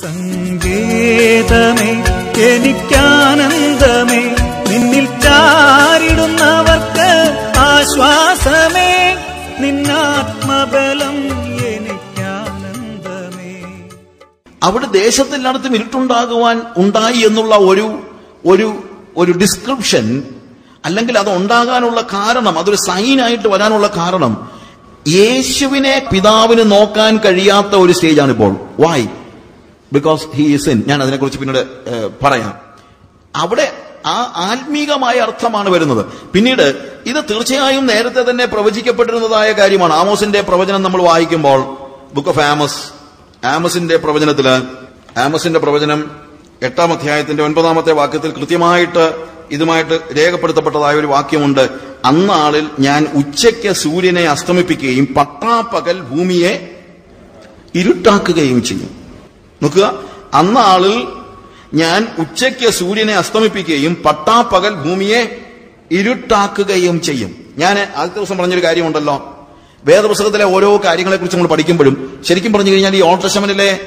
സങ്കേതമേ എനിക്കാനന്ദമേ നിന്നിൽ ചാരിടുന്നവർക്ക് ആശ്വാസമേ നിന്നാത്മബലം എനിക്കാനന്ദമേ. അവിടെ ദേശത്തെല്ലായിടത്തും ഇരുട്ടുണ്ടാകുവാൻ ഉണ്ടായി എന്നുള്ള ഒരു ഒരു ഒരു ഡിസ്ക്രിപ്ഷൻ അല്ലെങ്കിൽ അത് ഉണ്ടാകാനുള്ള കാരണം അതൊരു സൈനായിട്ട് വരാനുള്ള കാരണം യേശുവിനെ പിതാവിന് നോക്കാൻ കഴിയാത്ത ഒരു സ്റ്റേജാണ് ഇപ്പോൾ. വായ് ബിക്കോസ് ഹി ഈസ് ഇൻ ഞാൻ അതിനെക്കുറിച്ച് പിന്നീട് പറയാം. അവിടെ ആ ആത്മീകമായ അർത്ഥമാണ് വരുന്നത്. പിന്നീട് ഇത് തീർച്ചയായും നേരത്തെ തന്നെ പ്രവചിക്കപ്പെട്ടിരുന്നതായ കാര്യമാണ്. ആമോസിന്റെ പ്രവചനം നമ്മൾ വായിക്കുമ്പോൾ ബുക്ക് ഓഫ് ആമസ് ആമസിന്റെ പ്രവചനത്തിൽ ആമസിന്റെ പ്രവചനം എട്ടാം അധ്യായത്തിന്റെ ഒൻപതാമത്തെ വാക്യത്തിൽ കൃത്യമായിട്ട് ഇതുമായിട്ട് രേഖപ്പെടുത്തപ്പെട്ടതായ ഒരു വാക്യമുണ്ട്. അന്നാളിൽ ഞാൻ ഉച്ചയ്ക്ക് സൂര്യനെ അസ്തമിപ്പിക്കുകയും പട്ടാപ്പകൽ ഭൂമിയെ ഇരുട്ടാക്കുകയും ചെയ്യും. നോക്കുക. അന്നാളിൽ ഞാൻ ഉച്ചയ്ക്ക് സൂര്യനെ അസ്തമിപ്പിക്കുകയും പട്ടാപ്പകൽ ഭൂമിയെ ഇരുട്ടാക്കുകയും ചെയ്യും. ഞാൻ ആദ്യ ദിവസം പറഞ്ഞൊരു കാര്യമുണ്ടല്ലോ. വേദപുസ്തകത്തിലെ ഓരോ കാര്യങ്ങളെക്കുറിച്ച് നമ്മൾ പഠിക്കുമ്പോഴും ശരിക്കും പറഞ്ഞു കഴിഞ്ഞാൽ ഈ ഓൾട്രഷമനിലെ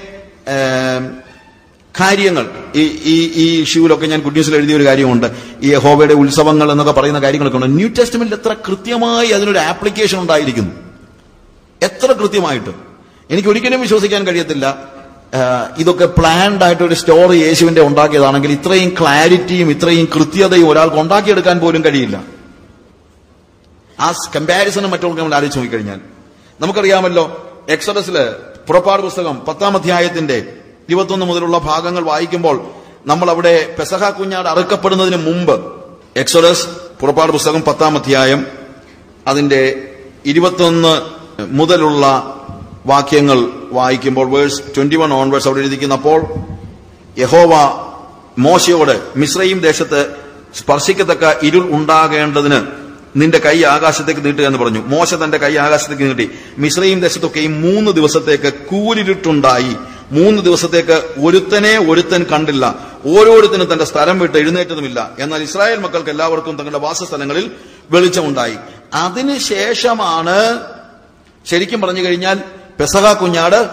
കാര്യങ്ങൾ ഈ ഈ ഈ ഇഷ്യൂവിലൊക്കെ ഞാൻ ഗുഡ് ന്യൂസിൽ എഴുതിയ ഒരു കാര്യമുണ്ട്. ഈ ഹോബയുടെ ഉത്സവങ്ങൾ എന്നൊക്കെ പറയുന്ന കാര്യങ്ങളൊക്കെ ഉണ്ട്. ന്യൂ ടെസ്റ്റ്മെന്റിൽ എത്ര കൃത്യമായി അതിനൊരു ആപ്ലിക്കേഷൻ ഉണ്ടായിരിക്കുന്നു. എത്ര കൃത്യമായിട്ട്. എനിക്ക് ഒരിക്കലും വിശ്വസിക്കാൻ കഴിയത്തില്ല. ഇതൊക്കെ പ്ലാൻഡ് ആയിട്ട് ഒരു സ്റ്റോറി യേശുവിന്റെ ഉണ്ടാക്കിയതാണെങ്കിൽ ഇത്രയും ക്ലാരിറ്റിയും ഇത്രയും കൃത്യതയും ഒരാൾക്ക് ഉണ്ടാക്കിയെടുക്കാൻ പോലും കഴിയില്ല. ആ കമ്പാരിസണും മറ്റുള്ളവർക്ക് നമ്മൾ ആലോചിച്ച് നോക്കിക്കഴിഞ്ഞാൽ നമുക്കറിയാമല്ലോ എക്സഡസിൽ പുറപ്പാട് പുസ്തകം പത്താം അധ്യായത്തിന്റെ ഇരുപത്തൊന്ന് മുതലുള്ള ഭാഗങ്ങൾ വായിക്കുമ്പോൾ നമ്മൾ അവിടെ പെസഹ കുഞ്ഞാട് അറുക്കപ്പെടുന്നതിന് മുമ്പ് എക്സോഡസ് പുറപ്പാട് പുസ്തകം പത്താം അധ്യായം അതിന്റെ ഇരുപത്തൊന്ന് മുതലുള്ള വാക്യങ്ങൾ വായിക്കുമ്പോൾ വേഴ്സ് ട്വന്റി വൺ ഓൺവേഴ്സ് അവിടെ എഴുതിക്കുന്നപ്പോൾ യഹോവ മോശയോട് മിശ്രയും ദേശത്ത് സ്പർശിക്കത്തക്ക ഇരുൾ ഉണ്ടാകേണ്ടതിന് നിന്റെ കൈ ആകാശത്തേക്ക് നീട്ടുക എന്ന് പറഞ്ഞു. മോശ തന്റെ കൈ ആകാശത്തേക്ക് നീട്ടി. മിശ്രയും ദേശത്തൊക്കെയും മൂന്ന് ദിവസത്തേക്ക് കൂരിരുട്ടുണ്ടായി. മൂന്ന് ദിവസത്തേക്ക് ഒരുത്തനെ ഒരുത്തൻ കണ്ടില്ല. ഓരോരുത്തനും തന്റെ സ്ഥലം വിട്ട് എഴുന്നേറ്റതുമില്ല. എന്നാൽ ഇസ്രായേൽ മക്കൾക്ക് എല്ലാവർക്കും തങ്ങളുടെ വാസസ്ഥലങ്ങളിൽ വെളിച്ചമുണ്ടായി. അതിനുശേഷമാണ് ശരിക്കും പറഞ്ഞു കഴിഞ്ഞാൽ പെസഹ കുഞ്ഞാട്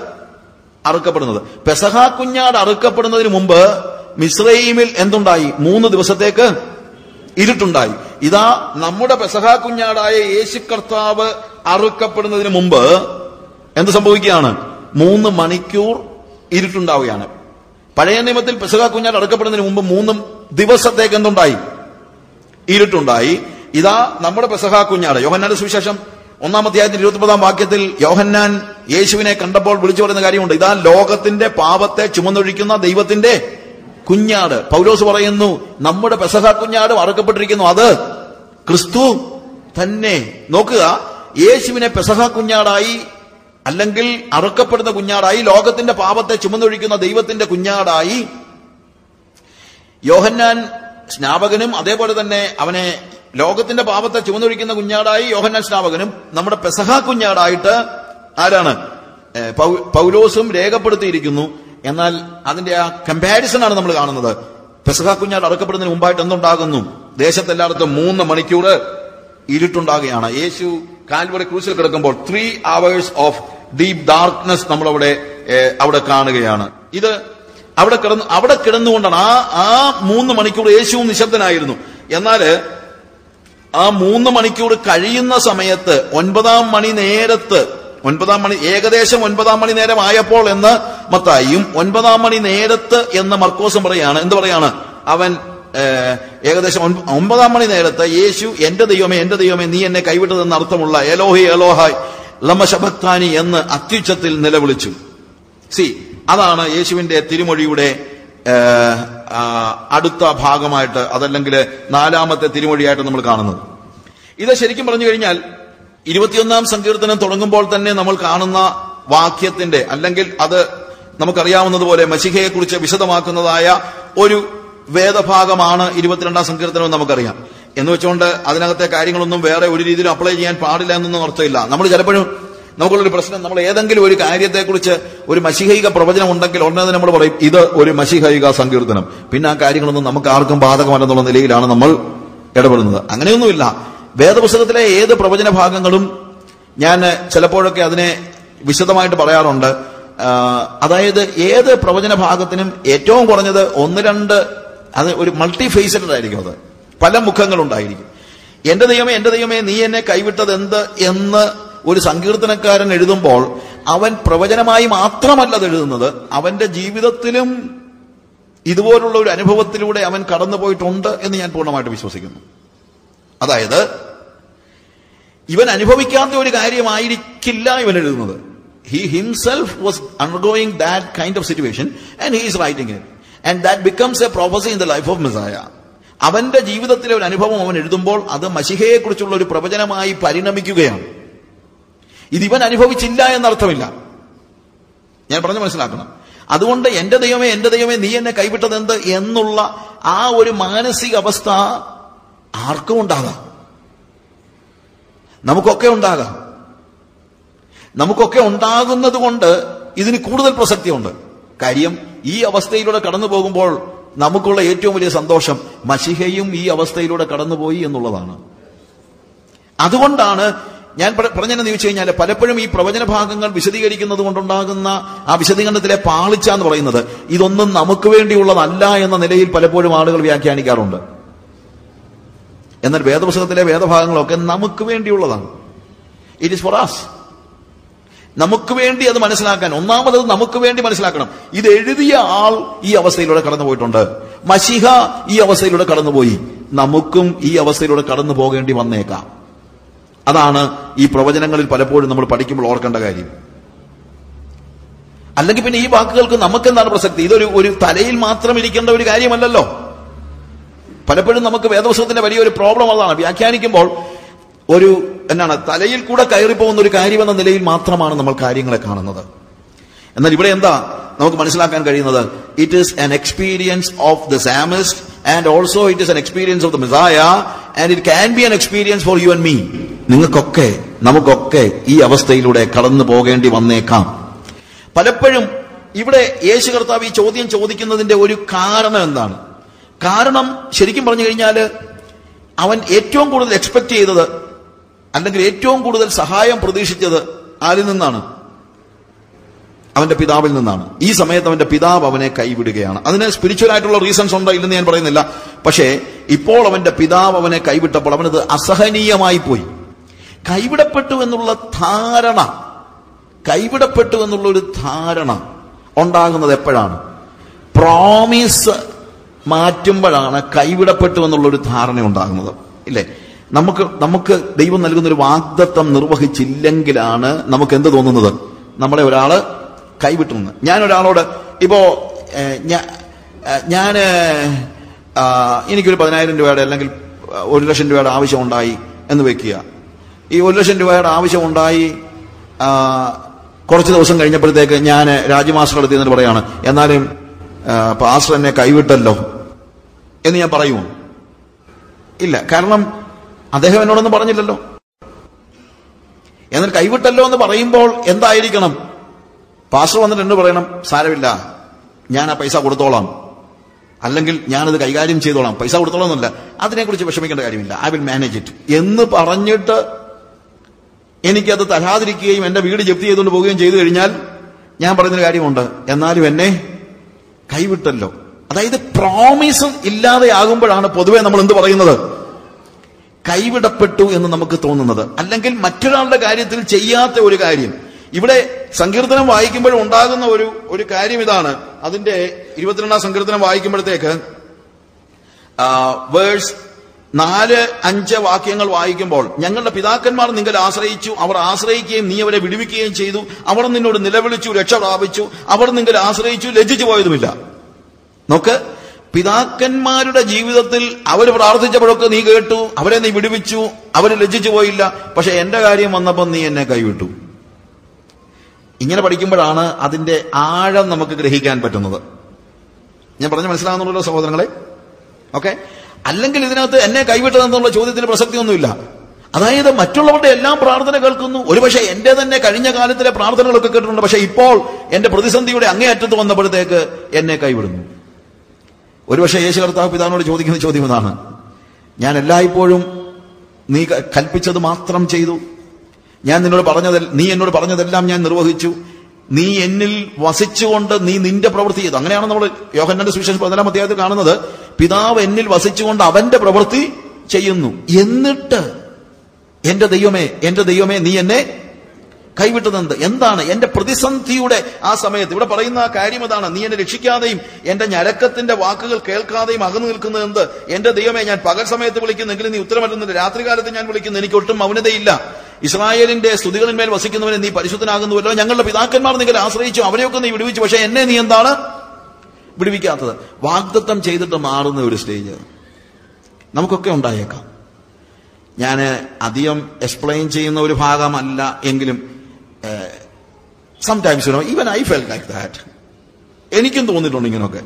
അറുക്കപ്പെടുന്നത്. പെസഹ കുഞ്ഞാട് അറുക്കപ്പെടുന്നതിന് മുമ്പ് മിസ്രൈമിൽ എന്തുണ്ടായി? മൂന്ന് ദിവസത്തേക്ക് ഇരുട്ടുണ്ടായി. ഇതാ നമ്മുടെ പെസഹ കുഞ്ഞാടായ യേശു കർത്താവ് അറുക്കപ്പെടുന്നതിന് മുമ്പ് എന്ത് സംഭവിക്കുകയാണ്? മൂന്ന് മണിക്കൂർ ഇരുട്ടുണ്ടാവുകയാണ്. പഴയ നിയമത്തിൽ പെസഹ കുഞ്ഞാട് അറുക്കപ്പെടുന്നതിന് മുമ്പ് മൂന്ന് ദിവസത്തേക്ക് എന്തുണ്ടായി? ഇരുട്ടുണ്ടായി. ഇതാ നമ്മുടെ പെസഹ കുഞ്ഞാട്. യോഹന്നാന്റെ സുവിശേഷം ഒന്നാം അധ്യായത്തിൽ ഇരുപത്തിപ്പതാം വാക്യത്തിൽ യോഹന്നാൻ യേശുവിനെ കണ്ടപ്പോൾ വിളിച്ചു പറയുന്ന കാര്യമുണ്ട്. ഇതാ ലോകത്തിന്റെ പാപത്തെ ചുമന്നൊഴിക്കുന്ന ദൈവത്തിന്റെ കുഞ്ഞാട്. പൗലോസ് പറയുന്നു നമ്മുടെ പെസഹ കുഞ്ഞാട് അറുക്കപ്പെട്ടിരിക്കുന്നു. അത് ക്രിസ്തു തന്നെ. നോക്കുക യേശുവിനെ പെസഹ കുഞ്ഞാടായി അല്ലെങ്കിൽ അറുക്കപ്പെടുന്ന കുഞ്ഞാടായി ലോകത്തിന്റെ പാപത്തെ ചുമന്നൊഴിക്കുന്ന ദൈവത്തിന്റെ കുഞ്ഞാടായി യോഹന്നാൻ സ്നാപകനും അതേപോലെ തന്നെ അവനെ ലോകത്തിന്റെ പാപത്തെ ചുമന്നൊഴിക്കുന്ന കുഞ്ഞാടായി യോഹന്നാൻ സ്നാപകനും നമ്മുടെ പെസഹ കുഞ്ഞാടായിട്ട് ആരാണ്? പൗലോസും രേഖപ്പെടുത്തിയിരിക്കുന്നു. എന്നാൽ അതിന്റെ ആ കമ്പാരിസൺ ആണ് നമ്മൾ കാണുന്നത്. പെസഹ കുഞ്ഞാട് അടക്കപ്പെടുന്നതിന് മുമ്പായിട്ട് എന്തുണ്ടാകുന്നു? ദേശത്തെല്ലായിടത്തും മൂന്ന് മണിക്കൂർ ഇരുട്ടുണ്ടാകുകയാണ്. യേശു കാൽവറി ക്രൂസിൽ കിടക്കുമ്പോൾ three hours of deep darkness നമ്മൾ അവിടെ അവിടെ കാണുകയാണ്. ഇത് അവിടെ കിടന്നു അവിടെ കിടന്നുകൊണ്ടാണ് ആ ആ മൂന്ന് മണിക്കൂർ യേശുവും നിശബ്ദനായിരുന്നു. എന്നാൽ ആ മൂന്ന് മണിക്കൂർ കഴിയുന്ന സമയത്ത് ഒൻപതാം മണി നേരത്ത് ഒൻപതാം മണി ഏകദേശം ഒൻപതാം മണി നേരം ആയപ്പോൾ എന്ന് മത്തായും ഒൻപതാം മണി നേരത്ത് എന്ന് മർക്കോസും പറയാണ്. എന്ത് പറയാണ്? അവൻ ഏകദേശം ഒമ്പതാം മണി നേരത്ത് യേശു എന്റെ ദൈവമേ എന്റെ ദൈവമേ നീ എന്നെ കൈവിട്ടതെന്ന് അർത്ഥമുള്ള എലോഹി എലോഹായ് ലമശഭക്താനി എന്ന് അത്യുച്ചത്തിൽ നിലവിളിച്ചു. സി അതാണ് യേശുവിന്റെ തിരുമൊഴിയുടെ അടുത്ത ഭാഗമായിട്ട് അതല്ലെങ്കിൽ നാലാമത്തെ തിരുമൊഴിയായിട്ട് നമ്മൾ കാണുന്നത്. ഇത് ശരിക്കും പറഞ്ഞു കഴിഞ്ഞാൽ ഇരുപത്തിയൊന്നാം സങ്കീർത്തനം തുടങ്ങുമ്പോൾ തന്നെ നമ്മൾ കാണുന്ന വാക്യത്തിന്റെ അല്ലെങ്കിൽ അത് നമുക്കറിയാവുന്നതുപോലെ മസിഹയെക്കുറിച്ച് കുറിച്ച് വിശദമാക്കുന്നതായ ഒരു വേദഭാഗമാണ് ഇരുപത്തിരണ്ടാം സങ്കീർത്തനം നമുക്കറിയാം. എന്ന് വെച്ചുകൊണ്ട് അതിനകത്തെ കാര്യങ്ങളൊന്നും വേറെ ഒരു രീതിയിലും അപ്ലൈ ചെയ്യാൻ പാടില്ല എന്നൊന്നും അർത്ഥമില്ല. നമ്മൾ ചിലപ്പോഴും നമുക്കുള്ളൊരു പ്രശ്നം നമ്മൾ ഏതെങ്കിലും ഒരു കാര്യത്തെക്കുറിച്ച് ഒരു മഷിഹൈക പ്രവചനം ഉണ്ടെങ്കിൽ ഉടനെ നമ്മൾ പറയും ഇത് ഒരു മഷിഹൈക സങ്കീർത്തനം. പിന്നെ ആ കാര്യങ്ങളൊന്നും നമുക്ക് ആർക്കും ബാധകമല്ലെന്നുള്ള നിലയിലാണ് നമ്മൾ ഇടപെടുന്നത്. അങ്ങനെയൊന്നുമില്ല. വേദപുസ്തകത്തിലെ ഏത് പ്രവചന ഭാഗങ്ങളും ഞാൻ ചിലപ്പോഴൊക്കെ അതിനെ വിശദമായിട്ട് പറയാറുണ്ട്. അതായത് ഏത് പ്രവചന ഭാഗത്തിനും ഏറ്റവും കുറഞ്ഞത് ഒന്ന് രണ്ട് അത് ഒരു മൾട്ടി ഫേസഡ് ആയിരിക്കും അത്. പല മുഖങ്ങളുണ്ടായിരിക്കും. എന്റെ ദൈവമേ എന്റെ ദൈവമേ നീ എന്നെ കൈവിട്ടത് എന്ത് എന്ന് ഒരു സങ്കീർത്തനക്കാരൻ എഴുതുമ്പോൾ അവൻ പ്രവചനമായി മാത്രമല്ല അത് എഴുതുന്നത്. അവന്റെ ജീവിതത്തിലും ഇതുപോലുള്ള ഒരു അനുഭവത്തിലൂടെ അവൻ കടന്നുപോയിട്ടുണ്ട് എന്ന് ഞാൻ പൂർണമായിട്ട് വിശ്വസിക്കുന്നു. അതായത് ഇവൻ അനുഭവിക്കാത്ത ഒരു കാര്യമായിരിക്കില്ല ഇവൻ എഴുതുന്നത്. He himself was undergoing that kind of situation and he is writing it and that becomes a prophecy in the life of Messiah അവന്റെ ജീവിതത്തിലെ ഒരു അനുഭവം അവൻ എഴുതുമ്പോൾ അത് മഷിഹയെക്കുറിച്ചുള്ള ഒരു പ്രവചനമായി പരിണമിക്കുകയാണ്. ഇത് ഇവൻ അനുഭവിച്ചില്ല എന്നർത്ഥമില്ല. ഞാൻ പറഞ്ഞു മനസ്സിലാക്കണം. അതുകൊണ്ട് എന്റെ ദൈവമേ എന്റെ ദൈവമേ നീ എന്നെ കൈവിട്ടത് എന്ത് എന്നുള്ള ആ ഒരു മാനസിക അവസ്ഥ ആർക്കും ഉണ്ടാകാം. നമുക്കൊക്കെ ഉണ്ടാകാം. നമുക്കൊക്കെ ഉണ്ടാകുന്നത് കൊണ്ട് ഇതിന് കൂടുതൽ പ്രസക്തിയുണ്ട്. കാര്യം ഈ അവസ്ഥയിലൂടെ കടന്നു പോകുമ്പോൾ നമുക്കുള്ള ഏറ്റവും വലിയ സന്തോഷം മഷിഹയും ഈ അവസ്ഥയിലൂടെ കടന്നുപോയി എന്നുള്ളതാണ്. അതുകൊണ്ടാണ് ഞാൻ പറഞ്ഞെന്ന് ചോദിച്ചു കഴിഞ്ഞാൽ പലപ്പോഴും ഈ പ്രവചന ഭാഗങ്ങൾ വിശദീകരിക്കുന്നത് കൊണ്ടുണ്ടാകുന്ന ആ വിശദീകരണത്തിലെ പാളിച്ച എന്ന് പറയുന്നത് ഇതൊന്നും നമുക്ക് വേണ്ടിയുള്ളതല്ല എന്ന നിലയിൽ പലപ്പോഴും ആളുകൾ വ്യാഖ്യാനിക്കാറുണ്ട്. എന്നാൽ വേദപുസ്തകത്തിലെ വേദഭാഗങ്ങളൊക്കെ നമുക്ക് വേണ്ടിയുള്ളതാണ്. ഇറ്റ് ഈസ് ഫോർ ആസ് നമുക്ക് വേണ്ടി അത് മനസ്സിലാക്കാൻ ഒന്നാമത് നമുക്ക് വേണ്ടി മനസ്സിലാക്കണം. ഇത് എഴുതിയ ആൾ ഈ അവസ്ഥയിലൂടെ കടന്നുപോയിട്ടുണ്ട്. മഷിഹ ഈ അവസ്ഥയിലൂടെ കടന്നുപോയി. നമുക്കും ഈ അവസ്ഥയിലൂടെ കടന്നു പോകേണ്ടി വന്നേക്കാം. അതാണ് ഈ പ്രവചനങ്ങളിൽ പലപ്പോഴും നമ്മൾ പഠിക്കുമ്പോൾ ഓർക്കേണ്ട കാര്യം. അല്ലെങ്കിൽ പിന്നെ ഈ വാക്കുകൾക്ക് നമുക്കെന്താണ് പ്രസക്തി? ഇതൊരു ഒരു തലയിൽ മാത്രം ഇരിക്കേണ്ട ഒരു കാര്യമല്ലല്ലോ. പലപ്പോഴും നമുക്ക് വേദപുസ്തകത്തിന്റെ വലിയൊരു പ്രോബ്ലം അതാണ്. വ്യാഖ്യാനിക്കുമ്പോൾ ഒരു എന്നാണ് തലയിൽ കൂടെ കയറിപ്പോകുന്ന ഒരു കാര്യമെന്ന നിലയിൽ മാത്രമാണ് നമ്മൾ കാര്യങ്ങളെ കാണുന്നത്. എന്നാൽ ഇവിടെ എന്താ നമുക്ക് മനസ്സിലാക്കാൻ കഴിയുന്നത്? It is an experience of the psalmist and also it is an experience of the Messiah and it can be an experience for you and me നിങ്ങൾക്കൊക്കെ നമുക്കൊക്കെ ഈ അവസ്ഥയിലൂടെ കടന്നു പോകേണ്ടി വന്നേക്കാം. പലപ്പോഴും ഇവിടെ യേശു കർത്താവ് ഈ ചോദ്യം ചോദിക്കുന്നതിന്റെ ഒരു കാരണം എന്താണ്? കാരണം ശരിക്കും പറഞ്ഞു കഴിഞ്ഞാൽ അവൻ ഏറ്റവും കൂടുതൽ എക്സ്പെക്ട് ചെയ്തത് അല്ലെങ്കിൽ ഏറ്റവും കൂടുതൽ സഹായം പ്രതീക്ഷിച്ചത് ആരിൽ നിന്നാണ്? അവന്റെ പിതാവിൽ നിന്നാണ്. ഈ സമയത്ത് അവന്റെ പിതാവ് അവനെ കൈവിടുകയാണ്. അതിന് സ്പിരിച്വൽ ആയിട്ടുള്ള റീസൺസ് ഉണ്ടോ ഇല്ലെന്ന് ഞാൻ പറയുന്നില്ല. പക്ഷേ ഇപ്പോൾ അവന്റെ പിതാവ് അവനെ കൈവിട്ടപ്പോൾ അവനത് അസഹനീയമായി പോയി. കൈവിടപ്പെട്ടു എന്നുള്ള ധാരണ കൈവിടപ്പെട്ടു എന്നുള്ള ഒരു ധാരണ ഉണ്ടാകുന്നത് എപ്പോഴാണ്? പ്രോമിസ് മാറ്റുമ്പോഴാണ് കൈവിടപ്പെട്ടു എന്നുള്ളൊരു ധാരണ ഉണ്ടാകുന്നത്. ഇല്ലേ? നമുക്ക് നമുക്ക് ദൈവം നൽകുന്ന ഒരു വാഗ്ദത്വം നിർവഹിച്ചില്ലെങ്കിലാണ് നമുക്ക് എന്ത് തോന്നുന്നത്? നമ്മളെ ഒരാൾ കൈവിട്ടുന്നത് ഞാൻ ഒരാളോട് ഇപ്പോ ഞാൻ എനിക്കൊരു പതിനായിരം രൂപയുടെ അല്ലെങ്കിൽ ഒരു ലക്ഷം രൂപയുടെ ആവശ്യം ഉണ്ടായി എന്ന് വെക്കുക. ഈ ഒരു ലക്ഷം രൂപയുടെ ആവശ്യമുണ്ടായി കുറച്ച് ദിവസം കഴിഞ്ഞപ്പോഴത്തേക്ക് ഞാൻ രാജമാസ്റ്റർ എടുത്തിന്ന് പറയാണ് എന്നാലും പാസ്റ്റർ എന്നെ കൈവിട്ടല്ലോ. എന്ന് ഞാൻ പറയുമോ ഇല്ല കാരണം അദ്ദേഹം എന്നോടൊന്നും പറഞ്ഞില്ലല്ലോ. എന്നാൽ കൈവിട്ടല്ലോ എന്ന് പറയുമ്പോൾ എന്തായിരിക്കണം? പാസ്റ്റർ വന്നിട്ട് എന്നോട് പറയണം? സാരമില്ല ഞാൻ ആ പൈസ കൊടുത്തോളാം. അല്ലെങ്കിൽ ഞാനത് കൈകാര്യം ചെയ്തോളാം. പൈസ കൊടുത്തോളാം എന്നല്ല അതിനെക്കുറിച്ച് വിഷമിക്കേണ്ട കാര്യമില്ല. ഐ വിൽ മാനേജ് ഇറ്റ് എന്ന് പറഞ്ഞിട്ട് എനിക്കത് തരാതിരിക്കുകയും എന്റെ വീട് ജപ്തി ചെയ്തുകൊണ്ട് പോവുകയും ചെയ്തു കഴിഞ്ഞാൽ ഞാൻ പറയുന്നൊരു കാര്യമുണ്ട്. എന്നാലും എന്നെ കൈവിട്ടല്ലോ. അതായത് പ്രോമിസ് ഇല്ലാതെയാകുമ്പോഴാണ് പൊതുവെ നമ്മൾ എന്ത് പറയുന്നത്? കൈവിടപ്പെട്ടു എന്ന് നമുക്ക് തോന്നുന്നത്. അല്ലെങ്കിൽ മറ്റൊരാളുടെ കാര്യത്തിൽ ചെയ്യാത്ത ഒരു കാര്യം. ഇവിടെ സങ്കീർത്തനം വായിക്കുമ്പോൾ ഉണ്ടാകുന്ന ഒരു ഒരു കാര്യം ഇതാണ്. അതിന്റെ ഇരുപത്തിരണ്ടാം സങ്കീർത്തനം വായിക്കുമ്പോഴത്തേക്ക് വേഴ്സ് നാല് അഞ്ച് വാക്യങ്ങൾ വായിക്കുമ്പോൾ ഞങ്ങളുടെ പിതാക്കന്മാർ നിങ്ങൾ ആശ്രയിച്ചു. അവർ ആശ്രയിക്കുകയും നീ അവരെ വിടുവിക്കുകയും ചെയ്തു. അവർ നിന്നോട് നിലവിളിച്ചു രക്ഷ പ്രാപിച്ചു അവർ നിങ്ങൾ ആശ്രയിച്ചു ലജ്ജിച്ചു പോയതുമില്ല. നോക്ക് പിതാക്കന്മാരുടെ ജീവിതത്തിൽ അവർ പ്രാർത്ഥിച്ചപ്പോഴൊക്കെ നീ കേട്ടു അവരെ നീ വിടുവിച്ചു അവർ ലജ്ജിച്ചു പോയില്ല പക്ഷെ എന്റെ കാര്യം വന്നപ്പോൾ നീ എന്നെ കൈവിട്ടു. ഇങ്ങനെ പഠിക്കുമ്പോഴാണ് അതിന്റെ ആഴം നമുക്ക് ഗ്രഹിക്കാൻ പറ്റുന്നത്. ഞാൻ പറഞ്ഞു മനസ്സിലാകുന്നുള്ളൂ സഹോദരങ്ങളെ? ഓക്കെ? അല്ലെങ്കിൽ ഇതിനകത്ത് എന്നെ കൈവിട്ടതെന്നുള്ള ചോദ്യത്തിന് പ്രസക്തിയൊന്നുമില്ല. അതായത് മറ്റുള്ളവരുടെ എല്ലാം പ്രാർത്ഥന കേൾക്കുന്നു. ഒരുപക്ഷെ എന്റെ തന്നെ കഴിഞ്ഞ കാലത്തിലെ പ്രാർത്ഥനകളൊക്കെ കേട്ടിട്ടുണ്ട്. പക്ഷെ ഇപ്പോൾ എന്റെ പ്രതിസന്ധിയുടെ അങ്ങേയറ്റത്ത് വന്നപ്പോഴത്തേക്ക് എന്നെ കൈവിടുന്നു. ഒരുപക്ഷെ യേശു കർത്താവ് പിതാവിനോട് ചോദിക്കുന്ന ചോദ്യം ഇതാണ്. ഞാൻ എല്ലായ്പ്പോഴും നീ കൽപ്പിച്ചത് മാത്രം ചെയ്തു. ഞാൻ നിന്നോട് പറഞ്ഞത് നീ എന്നോട് പറഞ്ഞതെല്ലാം ഞാൻ നിർവഹിച്ചു. നീ എന്നിൽ വസിച്ചുകൊണ്ട് നീ നിന്റെ പ്രവൃത്തി ചെയ്തു. അങ്ങനെയാണ് നമ്മൾ യോഹന്നന്റെ സുവിശേഷം പതിനാലാം അധ്യായത്തിൽ കാണുന്നത്. പിതാവ് എന്നിൽ വസിച്ചുകൊണ്ട് അവന്റെ പ്രവൃത്തി ചെയ്യുന്നു. എന്നിട്ട് എന്റെ ദൈവമേ എന്റെ ദൈവമേ നീ എന്നെ കൈവിട്ടതെന്ത്? എന്താണ് എന്റെ പ്രതിസന്ധിയുടെ ആ സമയത്ത്? ഇവിടെ പറയുന്ന ആ കാര്യം അതാണ്. നീ എന്നെ രക്ഷിക്കാതെയും എന്റെ ഞരക്കത്തിന്റെ വാക്കുകൾ കേൾക്കാതെയും അകന്നു നിൽക്കുന്നത് എന്ത്? എന്റെ ദൈവമേ ഞാൻ പകൽ സമയത്ത് വിളിക്കുന്നെങ്കിലും നീ ഉത്തരമറ്റുന്നില്ല രാത്രികാലത്ത് ഞാൻ വിളിക്കുന്നു. എനിക്ക് ഒട്ടും മൗനതയില്ല. ഇസ്രായേലിന്റെ സ്തുതികളിന്മേൽ വസിക്കുന്നവനെ നീ പരിശുദ്ധനാകുന്നുവല്ലോ. ഞങ്ങളുടെ പിതാക്കന്മാർ നിങ്ങൾ ആശ്രയിച്ചു അവരെയൊക്കെ നീ വിടുവിച്ചു. പക്ഷെ എന്നെ നീ എന്താണ്? വിടുവിക്കാത്തത്. വാഗ്ദത്തം ചെയ്തിട്ട് മാറുന്ന ഒരു സ്റ്റേജ് നമുക്കൊക്കെ ഉണ്ടായേക്കാം. ഞാൻ അധികം എക്സ്പ്ലെയിൻ ചെയ്യുന്ന ഒരു ഭാഗമല്ല എങ്കിലും sometimes you know even I felt like that എനിക്കും തോന്നിയിട്ടുണ്ട് ഇങ്ങനെയൊക്കെ.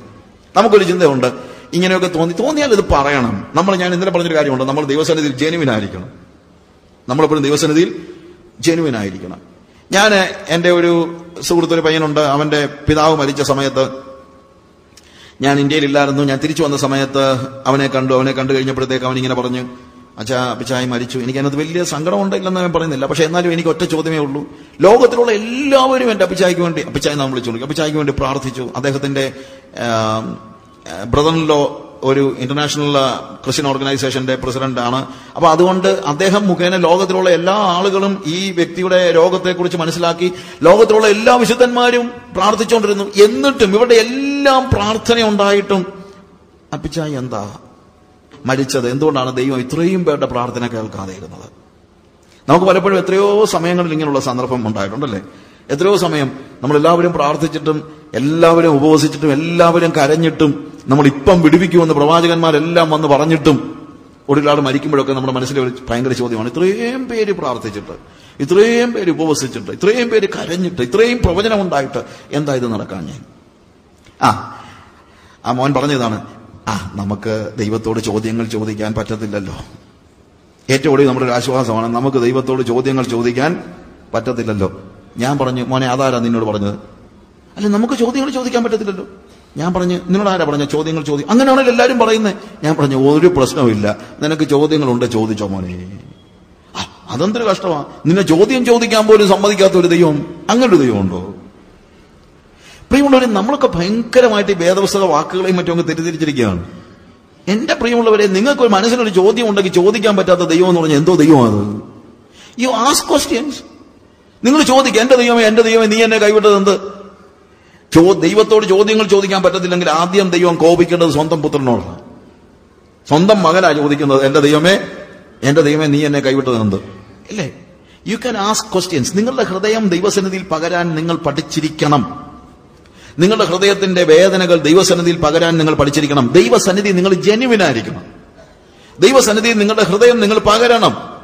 നമുക്കൊരു ചിന്തയുണ്ട്. ഇങ്ങനെയൊക്കെ തോന്നി തോന്നിയാൽ ഇത് പറയണം. നമ്മൾ ഞാൻ ഇന്നലെ പറഞ്ഞൊരു കാര്യമുണ്ട്. നമ്മൾ ദൈവസന്നിധിയിൽ ജെനുവിൻ ആയിരിക്കണം നമ്മളെപ്പോഴും ദൈവസന്നിധിയിൽ ജെനുവിൻ ആയിരിക്കണം ഞാൻ എന്റെ ഒരു സുഹൃത്തൊരു പയ്യനുണ്ട്. അവന്റെ പിതാവ് മരിച്ച സമയത്ത് ഞാൻ ഇന്ത്യയിലില്ലായിരുന്നു ഞാൻ തിരിച്ചു വന്ന സമയത്ത് അവനെ കണ്ടു. അവനെ കണ്ടു കഴിഞ്ഞപ്പോഴത്തേക്ക് അവൻ ഇങ്ങനെ പറഞ്ഞു അച്ഛാ അപ്പച്ചായി മരിച്ചു. എനിക്ക് അതിനകത്ത് വലിയ സങ്കടം ഉണ്ടെന്ന് ഞാൻ പറയുന്നില്ല. പക്ഷെ എന്നാലും എനിക്ക് ഒറ്റ ചോദ്യമേ ഉള്ളൂ. ലോകത്തിലുള്ള എല്ലാവരും എന്റെ അപ്പിച്ചായിക്ക് വേണ്ടി അപ്പച്ചായി നാം വിളിച്ചു അപ്പച്ചായിക്ക് വേണ്ടി പ്രാർത്ഥിച്ചു. അദ്ദേഹത്തിന്റെ ബ്രദറിലോ ഒരു ഇന്റർനാഷണൽ ക്രിസ്ത്യൻ ഓർഗനൈസേഷന്റെ പ്രസിഡന്റാണ്. അപ്പൊ അതുകൊണ്ട് അദ്ദേഹം മുഖേന ലോകത്തിലുള്ള എല്ലാ ആളുകളും ഈ വ്യക്തിയുടെ രോഗത്തെക്കുറിച്ച് മനസ്സിലാക്കി ലോകത്തിലുള്ള എല്ലാ വിശുദ്ധന്മാരും പ്രാർത്ഥിച്ചുകൊണ്ടിരുന്നു. എന്നിട്ടും ഇവരുടെ എല്ലാം പ്രാർത്ഥന ഉണ്ടായിട്ടും അപ്പിച്ചായി എന്താ? മരിച്ചത്. എന്തുകൊണ്ടാണ് ദൈവം ഇത്രയും പേരുടെ പ്രാർത്ഥന കേൾക്കാതെ ഇരുന്നത് നമുക്ക് പലപ്പോഴും എത്രയോ സമയങ്ങളിൽ ഇങ്ങനെയുള്ള സന്ദർഭം ഉണ്ടായിട്ടുണ്ടല്ലേ? എത്രയോ സമയം നമ്മൾ എല്ലാവരും പ്രാർത്ഥിച്ചിട്ടും എല്ലാവരും ഉപവസിച്ചിട്ടും എല്ലാവരും കരഞ്ഞിട്ടും നമ്മൾ ഇപ്പം വിടുവിക്കുമെന്ന് പ്രവാചകന്മാരെല്ലാം വന്ന് പറഞ്ഞിട്ടും ഒരാൾ മരിക്കുമ്പോഴൊക്കെ നമ്മുടെ മനസ്സിൽ ഒരു ഭയങ്കര ചോദ്യമാണ്. ഇത്രയും പേര് പ്രാർത്ഥിച്ചിട്ട് ഇത്രയും പേര് ഉപവസിച്ചിട്ട് ഇത്രയും പേര് കരഞ്ഞിട്ട് ഇത്രയും പ്രവചനം ഉണ്ടായിട്ട് എന്താ ഇത് നടക്കാൻ ഞാൻ? ആ ആ മോൻ പറഞ്ഞതാണ് ആ നമുക്ക് ദൈവത്തോട് ചോദ്യങ്ങൾ ചോദിക്കാൻ പറ്റത്തില്ലല്ലോ. ഏറ്റവും ഒടുവിൽ നമ്മുടെ ഒരു ആശ്വാസമാണ് നമുക്ക് ദൈവത്തോട് ചോദ്യങ്ങൾ ചോദിക്കാൻ പറ്റത്തില്ലല്ലോ. ഞാൻ പറഞ്ഞു മോനെ അതാരാ നിന്നോട് പറഞ്ഞത്? അല്ല നമുക്ക് ചോദ്യങ്ങൾ ചോദിക്കാൻ പറ്റത്തില്ലല്ലോ. ഞാൻ പറഞ്ഞു നിന്നോട് ആരാ പറഞ്ഞ ചോദ്യങ്ങൾ ചോദി അങ്ങനെയാണല്ലോ എല്ലാവരും പറയുന്നത് ഞാൻ പറഞ്ഞു ഒരു പ്രശ്നവുമില്ല നിനക്ക് ചോദ്യങ്ങളുണ്ട് ചോദിച്ചോ മോനെ. അതെന്തൊരു കഷ്ടമാണ് നിന്നെ ചോദ്യം ചോദിക്കാൻ പോലും സമ്മതിക്കാത്ത ഒരു ദൈവം അങ്ങനൊരു ദൈവം ദൈവമുണ്ടോ? പ്രിയമുള്ളവരെ നമ്മളൊക്കെ ഭയങ്കരമായിട്ട് ഈ വേദപുസ്തക വാക്കുകളെയും മറ്റും അങ്ങ് തെറ്റിദ്ധരിച്ചിരിക്കുകയാണ്. എന്റെ പ്രിയമുള്ളവരെ നിങ്ങൾക്ക് ഒരു മനസ്സിനൊരു ചോദ്യം ഉണ്ടെങ്കിൽ ചോദിക്കാൻ പറ്റാത്ത ദൈവം എന്ന് പറഞ്ഞാൽ എന്തോ ദൈവമാണ്? യു ആസ് ക്വസ്റ്റ്യൻസ് നിങ്ങൾ ചോദിക്കുക എന്റെ ദൈവമേ എന്റെ ദൈവമേ നീ എന്നെ കൈവിട്ടത് എന്ത്? ചോ ദൈവത്തോട് ചോദ്യങ്ങൾ ചോദിക്കാൻ പറ്റത്തില്ലെങ്കിൽ ആദ്യം ദൈവം കോപിക്കേണ്ടത് സ്വന്തം പുത്രനോടാണ്. സ്വന്തം മകനാ ചോദിക്കുന്നത് എന്റെ ദൈവമേ എന്റെ ദൈവമേ നീ എന്നെ കൈവിട്ടത് എന്ത്? അല്ലേ യു ക്യാൻ ആസ്ക് ക്വസ്റ്റ്യൻസ് നിങ്ങളുടെ ഹൃദയം ദൈവസന്നിധിയിൽ പകരാൻ നിങ്ങൾ പഠിച്ചിരിക്കണം. നിങ്ങളുടെ ഹൃദയത്തിന്റെ വേദനകൾ ദൈവസന്നിധിയിൽ പകരാൻ നിങ്ങൾ പഠിച്ചിരിക്കണം. ദൈവസന്നിധി നിങ്ങൾ ജെനുവിനായിരിക്കണം ദൈവസന്നിധി നിങ്ങളുടെ ഹൃദയം നിങ്ങൾ പകരണം.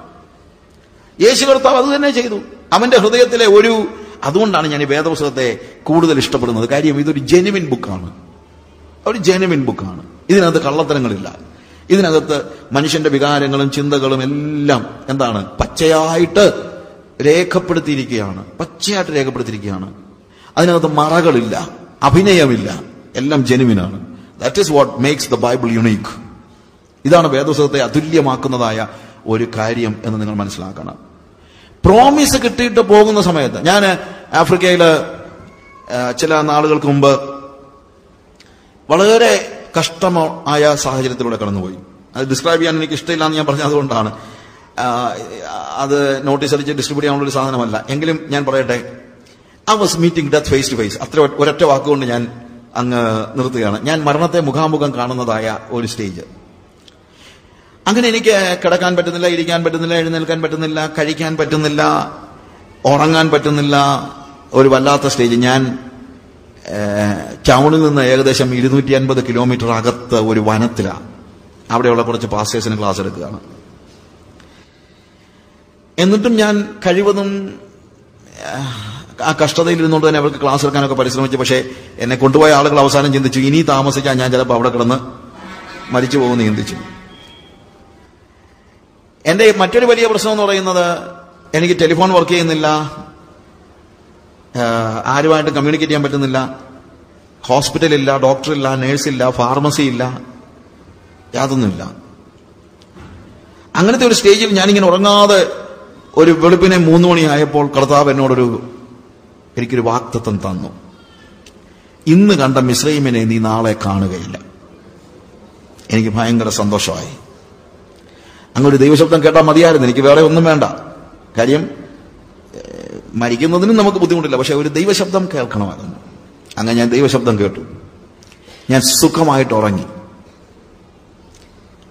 യേശു കർത്താവ് അത് തന്നെ ചെയ്തു. അവന്റെ ഹൃദയത്തിലെ ഒരു അതുകൊണ്ടാണ് ഞാൻ ഈ വേദപുസ്തകത്തെ കൂടുതൽ ഇഷ്ടപ്പെടുന്നത്. കാര്യം ഇതൊരു ജെനുവിൻ ബുക്കാണ്. ഒരു ജെനുവിൻ ബുക്കാണ്. ഇതിനകത്ത് കള്ളത്തരങ്ങളില്ല. ഇതിനകത്ത് മനുഷ്യന്റെ വികാരങ്ങളും ചിന്തകളും എല്ലാം എന്താണ്? പച്ചയായിട്ട് രേഖപ്പെടുത്തിയിരിക്കുകയാണ്. പച്ചയായിട്ട് രേഖപ്പെടുത്തിയിരിക്കുകയാണ്. അതിനകത്ത് മറകളില്ല. അഭിനയമില്ല. എല്ലാം ജെനുവിനാണ്. That is what makes the Bible unique ഇതാണ് വേദപുസ്തകത്തെ അതുല്യമാക്കുന്നതായ ഒരു കാര്യം എന്ന് നിങ്ങൾ മനസ്സിലാക്കണം. പ്രോമിസ് കിട്ടിയിട്ട് പോകുന്ന സമയത്ത് ഞാൻ ആഫ്രിക്കയിൽ ചില നാളുകൾക്ക് മുമ്പ് വളരെ കഷ്ടമായ സാഹചര്യത്തിലൂടെ കടന്നുപോയി. അത് ഡിസ്ക്രൈബ് ചെയ്യാൻ എനിക്ക് ഇഷ്ടമില്ല എന്ന് ഞാൻ പറഞ്ഞത് അതുകൊണ്ടാണ്. അത് നോട്ടീസ് അടിച്ച് ഡിസ്ട്രിബ്യൂട്ട് ചെയ്യാനുള്ള ഒരു സാധനമല്ല. എങ്കിലും ഞാൻ പറയട്ടെ I was meeting death face to face അത്ര ഒരൊറ്റ വാക്കുകൊണ്ട് ഞാൻ അങ്ങ് നിർത്തുകയാണ്. ഞാൻ മരണത്തെ മുഖാമുഖം കാണുന്നതായ ഒരു സ്റ്റേജ് അങ്ങനെ എനിക്ക് കിടക്കാൻ പറ്റുന്നില്ല ഇരിക്കാൻ പറ്റുന്നില്ല എഴുന്നേൽക്കാൻ പറ്റുന്നില്ല കഴിക്കാൻ പറ്റുന്നില്ല ഉറങ്ങാൻ പറ്റുന്നില്ല ഒരു വല്ലാത്ത സ്റ്റേജ് ഞാൻ ടൗണിൽ നിന്ന് ഏകദേശം ഇരുന്നൂറ്റി അൻപത് കിലോമീറ്റർ അകത്ത് ഒരു വനത്തിലാണ് അവിടെയുള്ള കുറച്ച് പാസ്റ്റേഴ്സിന് ക്ലാസ് എടുക്കുകയാണ്. എന്നിട്ടും ഞാൻ കഴിവതും ആ കഷ്ടതയിൽ ഇരുന്നുകൊണ്ട് തന്നെ അവർക്ക് ക്ലാസ് എടുക്കാനൊക്കെ പരിശ്രമിച്ചു. പക്ഷേ എന്നെ കൊണ്ടുപോയ ആളുകൾ അവസാനം ചിന്തിച്ചു ഇനി താമസിക്കാൻ ഞാൻ ചിലപ്പോൾ അവിടെ കിടന്ന് മരിച്ചു പോകുമെന്ന് ചിന്തിച്ചു. എന്റെ മറ്റൊരു വലിയ പ്രശ്നം എന്ന് പറയുന്നത് എനിക്ക് ടെലിഫോൺ വർക്ക് ചെയ്യുന്നില്ല ആരുമായിട്ട് കമ്മ്യൂണിക്കേറ്റ് ചെയ്യാൻ പറ്റുന്നില്ല ഹോസ്പിറ്റലില്ല ഡോക്ടറില്ല നേഴ്സില്ല ഫാർമസി ഇല്ല യാതൊന്നുമില്ല. അങ്ങനത്തെ ഒരു സ്റ്റേജിൽ ഞാനിങ്ങനെ ഉറങ്ങാതെ ഒരു വെളുപ്പിനെ മൂന്ന് മണിയായപ്പോൾ കർത്താവ് എന്നോടൊരു എനിക്കൊരു വാക്തത്വം തന്നു. ഇന്ന് കണ്ട മിസ്രൈമിനെ നീ നാളെ കാണുകയില്ല. എനിക്ക് ഭയങ്കര സന്തോഷമായി. അങ്ങൊരു ദൈവശബ്ദം കേട്ടാൽ മതിയായിരുന്നു. എനിക്ക് വേറെ ഒന്നും വേണ്ട. കാര്യം മരിക്കുന്നതിനും നമുക്ക് ബുദ്ധിമുട്ടില്ല. പക്ഷെ ഒരു ദൈവശബ്ദം കേൾക്കണമായിരുന്നു. അങ്ങനെ ഞാൻ ദൈവശബ്ദം കേട്ടു. ഞാൻ സുഖമായിട്ട് ഉറങ്ങി.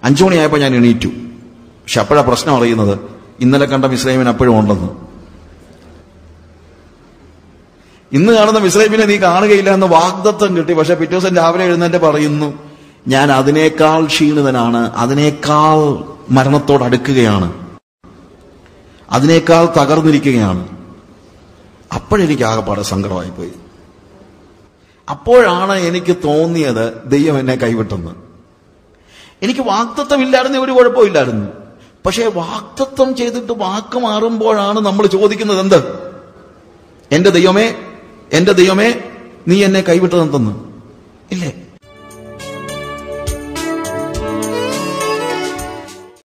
അഞ്ചു മണിയായപ്പോൾ ഞാൻ എണീറ്റു. പക്ഷെ അപ്പോഴാണ് പ്രശ്നം അറിയുന്നത് ഇന്നലെ കണ്ട മിസ്ലൈമിന് അപ്പോഴും ഉണ്ടെന്ന്. ഇന്ന് കാണുന്ന മിസ്ലൈമിനെ നീ കാണുകയില്ല എന്ന് വാഗ്ദത്വം കിട്ടി. പക്ഷെ പിറ്റേ ദിവസം രാവിലെ എഴുന്നേറ്റ് പറയുന്നു ഞാൻ അതിനേക്കാൾ ക്ഷീണിതനാണ്. അതിനേക്കാൾ മരണത്തോട് അടുക്കുകയാണ്. അതിനേക്കാൾ തകർന്നിരിക്കുകയാണ്. അപ്പോഴെനിക്ക് ആകെപ്പാടെ സങ്കടമായിപ്പോയി. അപ്പോഴാണ് എനിക്ക് തോന്നിയത് ദൈവം എന്നെ കൈവിട്ടെന്ന്. എനിക്ക് വാക്തത്വം ഇല്ലായിരുന്നു ഒരു കുഴപ്പമില്ലായിരുന്നു പക്ഷേ വാക്തത്വം ചെയ്തിട്ട് വാക്ക് മാറുമ്പോഴാണ് നമ്മൾ ചോദിക്കുന്നത് എന്ത്? എന്റെ ദൈവമേ എന്റെ ദൈവമേ നീ എന്നെ കൈവിട്ടതെന്തെന്ന്? ഇല്ലേ?